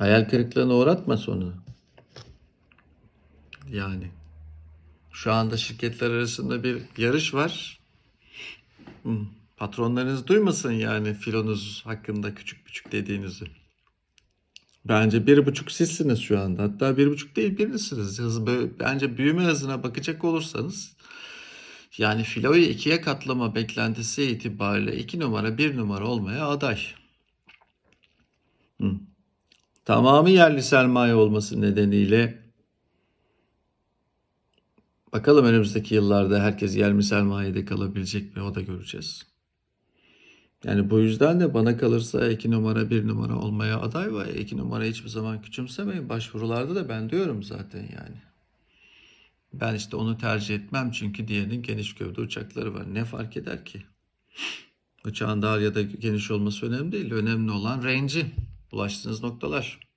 Hayal kırıklığına uğratma sonu. Yani. Şu anda şirketler arasında bir yarış var. Patronlarınız duymasın yani filonuz hakkında küçük küçük dediğinizi. Bence bir buçuk sizsiniz şu anda. Hatta bir buçuk değil birisiniz. Hız, bence büyüme hızına bakacak olursanız yani filoyu ikiye katlama beklentisi itibariyle iki numara bir numara olmaya aday. Hı. Tamamı yerli sermaye olması nedeniyle bakalım önümüzdeki yıllarda herkes yerli sermayede kalabilecek mi o da göreceğiz. Yani bu yüzden de bana kalırsa iki numara bir numara olmaya aday var. İki numara hiçbir zaman küçümsemeyin. Başvurularda da ben diyorum zaten yani. Ben işte onu tercih etmem çünkü diğerinin geniş gövde uçakları var. Ne fark eder ki? Uçağın dar ya da geniş olması önemli değil. Önemli olan range'i, ulaştığınız noktalar.